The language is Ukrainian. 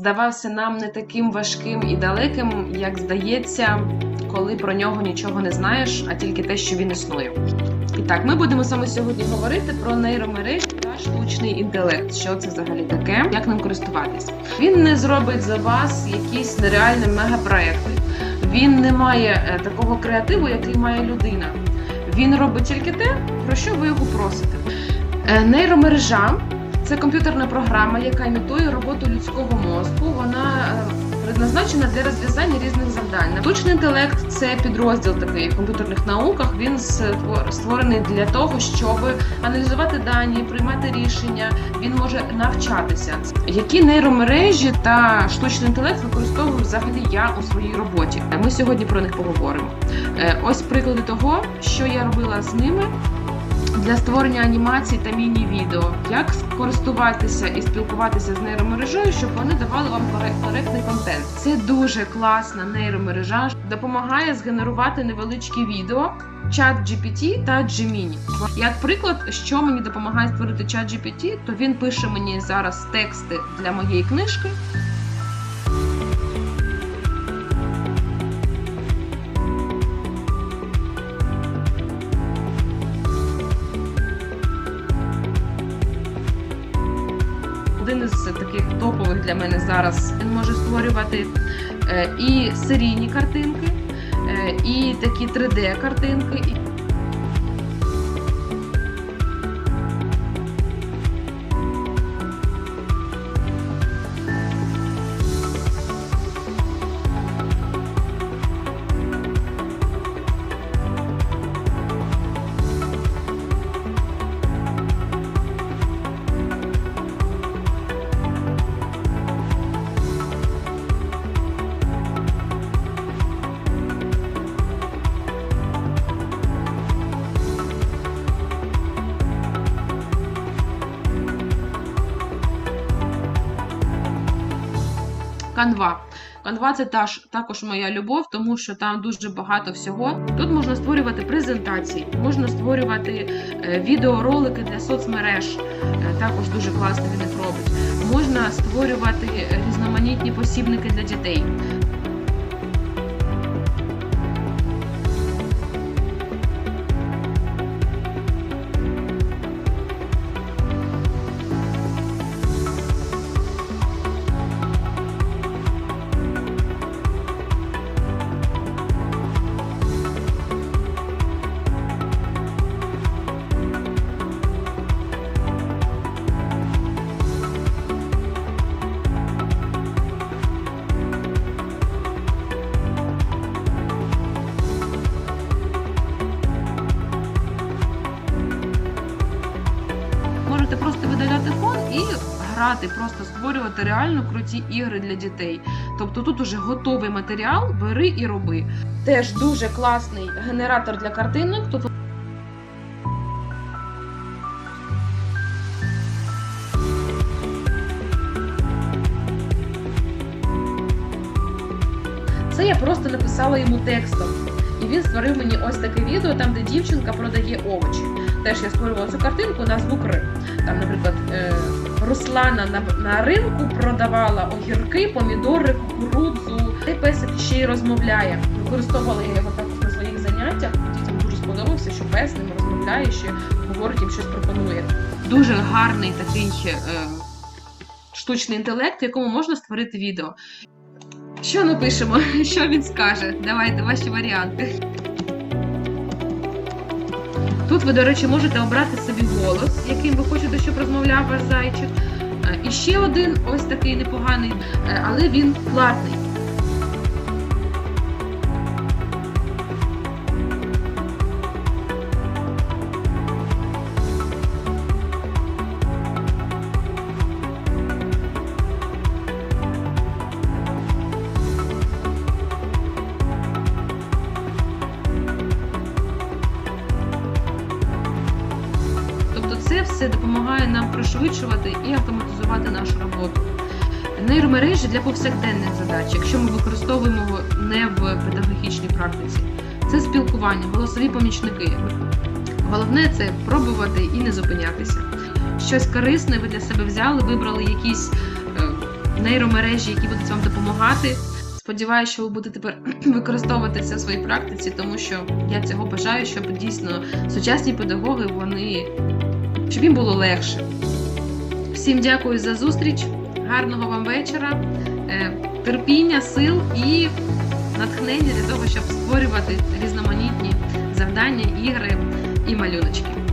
здавався нам не таким важким і далеким, як здається, коли про нього нічого не знаєш, а тільки те, що він існує. І так, ми будемо саме сьогодні говорити про нейромережі та штучний інтелект. Що це взагалі таке, як ним користуватись. Він не зробить за вас якісь нереальні мегапроекти. Він не має е, такого креативу, який має людина. Він робить тільки те, про що ви його просите. Е, Нейромережа це комп'ютерна програма, яка імітує роботу людського мозку. Вона е, предназначена для розв'язання різних завдань. Штучний інтелект це підрозділ такий в комп'ютерних науках. Він створ- створений для того, щоб аналізувати дані, приймати рішення. Він може навчатися. Які нейромережі та штучний інтелект використовую взагалі я у своїй роботі? Ми сьогодні про них поговоримо. Е, Ось приклади того, що я робила з ними для створення анімацій та міні-відео, як користуватися і спілкуватися з нейромережею, щоб вони давали вам коректний контент. Це дуже класна нейромережа, допомагає згенерувати невеличкі відео. Чат GPT та Gemini. Як приклад, що мені допомагає створити чат GPT, то він пише мені зараз тексти для моєї книжки. Для мене зараз. Він може створювати е, і серійні картинки, е, і такі 3D-картинки. Канва. Канва це таж, також моя любов, тому що там дуже багато всього. Тут можна створювати презентації, можна створювати е, відеоролики для соцмереж. Е, також дуже класно він робить. Можна створювати різноманітні посібники для дітей. Грати, просто створювати реально круті ігри для дітей. Тобто тут уже готовий матеріал, бери і роби. Теж дуже класний генератор для картинок. Це я просто написала йому текстом. І він створив мені ось таке відео, там, де дівчинка продає овочі. Теж я створювала цю картинку на звук Р. Там, наприклад, е, Руслана на, на ринку продавала огірки, помідори, кукурудзу. Цей песик ще й розмовляє. Використовувала я його також на своїх заняттях. Дітям дуже сподобався, що пес ним розмовляє, ще говорить їм щось пропонує. Дуже гарний такий е, штучний інтелект, в якому можна створити відео. Що напишемо? Що він скаже? Давайте ваші варіанти. Тут ви, до речі, можете обрати собі голос, яким ви хочете, щоб розмовляв ваш зайчик. Е, І ще один ось такий непоганий, е, але він платний. Це допомагає нам пришвидшувати і автоматизувати нашу роботу. Нейромережі для повсякденних задач, якщо ми використовуємо не в педагогічній практиці, це спілкування, голосові помічники. Головне це пробувати і не зупинятися. Щось корисне ви для себе взяли, вибрали якісь е, нейромережі, які будуть вам допомагати. Сподіваюся, що ви будете тепер використовувати це в своїй практиці, тому що я цього бажаю, щоб дійсно сучасні педагоги вони щоб їм було легше. Всім дякую за зустріч, гарного вам вечора, е, терпіння, сил і натхнення для того, щоб створювати різноманітні завдання, ігри і малюночки.